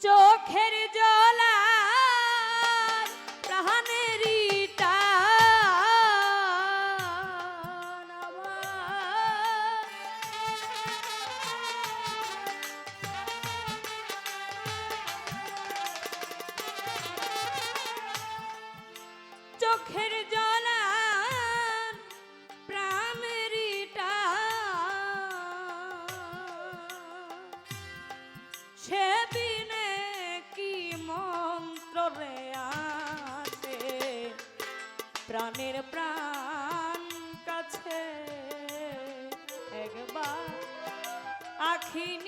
চোখের জলা প্রাণেরই চোখের প্রাণের প্রাণ কাছে একবার আখিন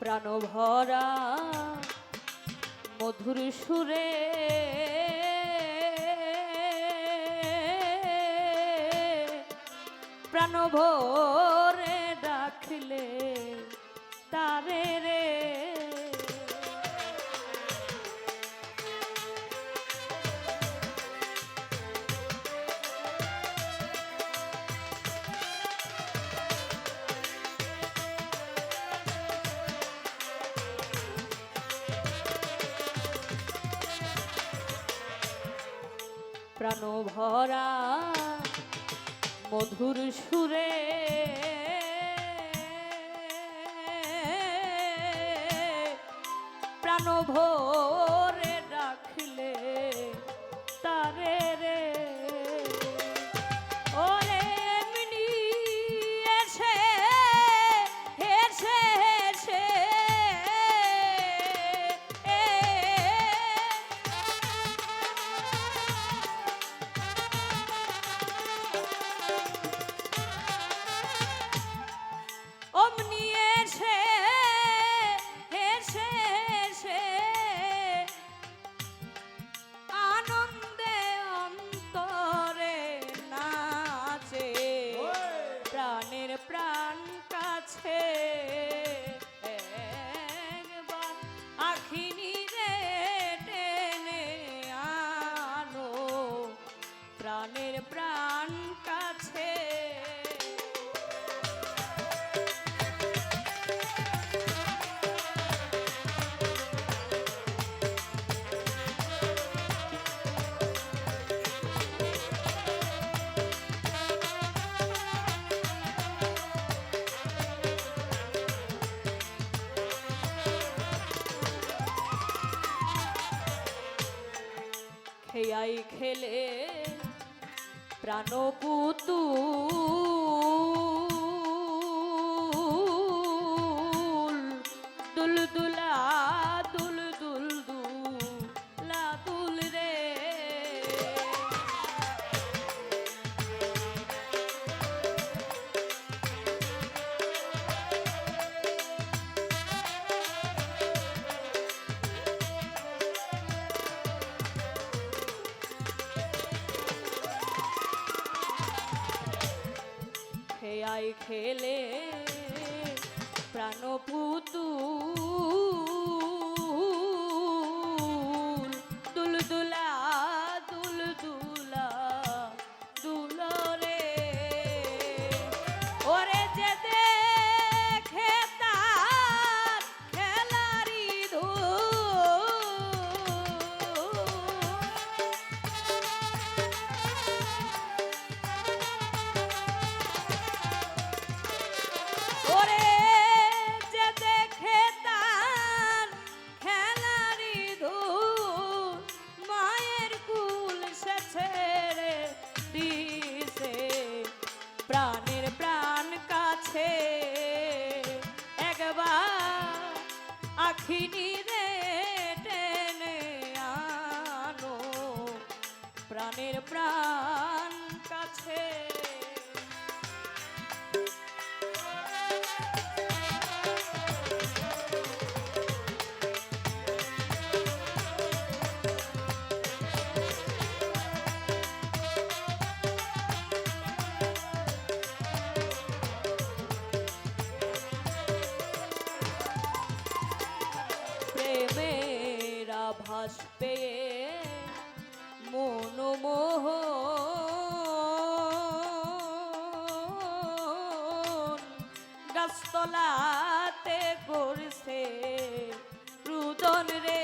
প্রাণ ভরা মধুর সুরে। প্রাণ ভরে ডাকলে তারে রে প্রাণ ভরা মধুর সুরে। প্রাণ ভোর আই খেলে প্রাণপুতু খেলে। প্রাণ গাছতলাতে করছে রুদন রে।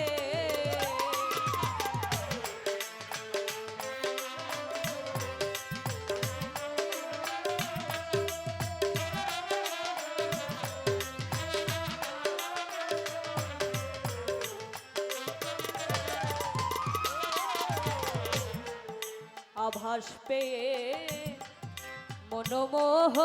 আভাস পেয়ে মনোমোহ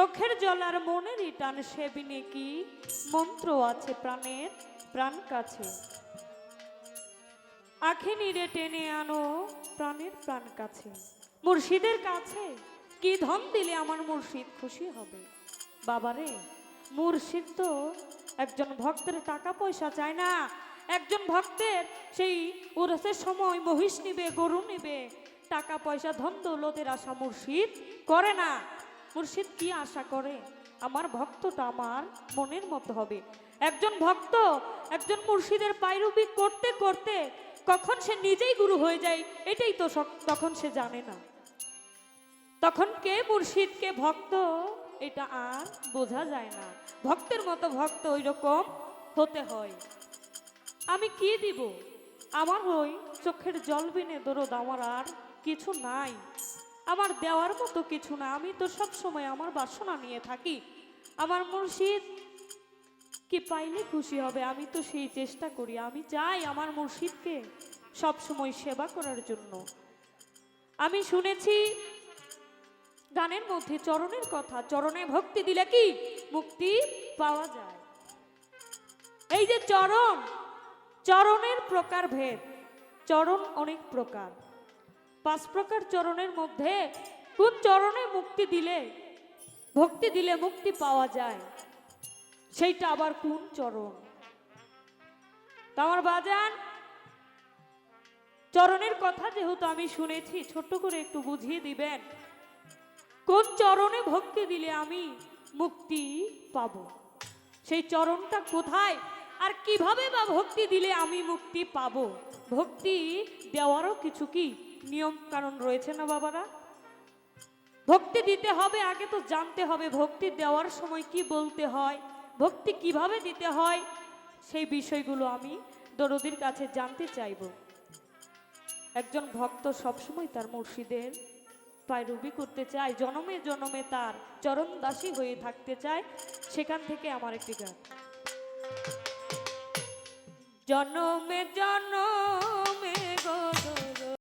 চোখের জল আর মনের টান সেবিনে কি? মন্ত্র আছে প্রাণের, প্রাণ কাছে। আখে নিরে টেনে আনো প্রাণের প্রাণ কাছে। মুর্শিদের কাছে কি ধন দিলে আমার মুর্শিদ খুশি হবে? বাবারে, মুর্শিদ তো একজন ভক্তের টাকা পয়সা চায় না। একজন ভক্তের সেই উরসের সময় মহিষ নিবে, গরু নিবে। টাকা পয়সা, ধন দৌলতের আশা মুর্শিদ করে না। মুর্শিদ কি আশা করে? আমার ভক্তটা আমার মনের মতো হবে। একজন ভক্ত একজন মুর্শিদের পায়রুবি করতে করতে কখন সে নিজেই গুরু হয়ে যায়, এটাই তো তখন সে জানে না। তখন কে মুর্শিদ, কে ভক্ত, এটা আর বোঝা যায় না। ভক্তের মতো ভক্ত ওই রকম হতে হয়। আমি কি দিব? আমার ওই চোখের জল বিনে দরদ আমার আর কিছু নাই। আমার দেওয়ার মতো কিছু না। আমি তো সব সময় আমার বাসনা নিয়ে থাকি। আমার মুর্শিদ কি পাইলে খুশি হবে? আমি তো সেই চেষ্টা করি। আমি চাই আমার মুর্শিদকে সব সময় সেবা করার জন্য। আমি শুনেছি, গানের মধ্যে চরণের কথা। চরণে ভক্তি দিলে কি মুক্তি পাওয়া যায়? এই যে চরণ, চরণের প্রকার ভেদ চরণ অনেক প্রকার। পাঁচ প্রকার চরণের মধ্যে কোন চরণে মুক্তি দিলে, ভক্তি দিলে মুক্তি পাওয়া যায়? সেইটা আবার কোন চরণ? তা আমার বাজান, চরণের কথা যেহেতু আমি শুনেছি, ছোট্ট করে একটু বুঝিয়ে দিবেন। কোন চরণে ভক্তি দিলে আমি মুক্তি পাব? সেই চরণটা কোথায় আর কীভাবে বা ভক্তি দিলে আমি মুক্তি পাব? ভক্তি দেওয়ারও কিছু কি নিয়ম কারণ রয়েছে না বাবারা? ভক্তি দিতে হবে, আগে তো জানতে হবে ভক্তি দেওয়ার সময় কি বলতে হয়, ভক্তি কীভাবে দিতে হয়, সেই বিষয়গুলো আমি দরদির কাছে জানতে চাইব। একজন ভক্ত সবসময় তার মুর্শিদের পায়রুবি করতে চায়, জনমে জনমে তার চরণ দাসী হয়ে থাকতে চায়, সেখান থেকে আমার একটি গান। জনমে জন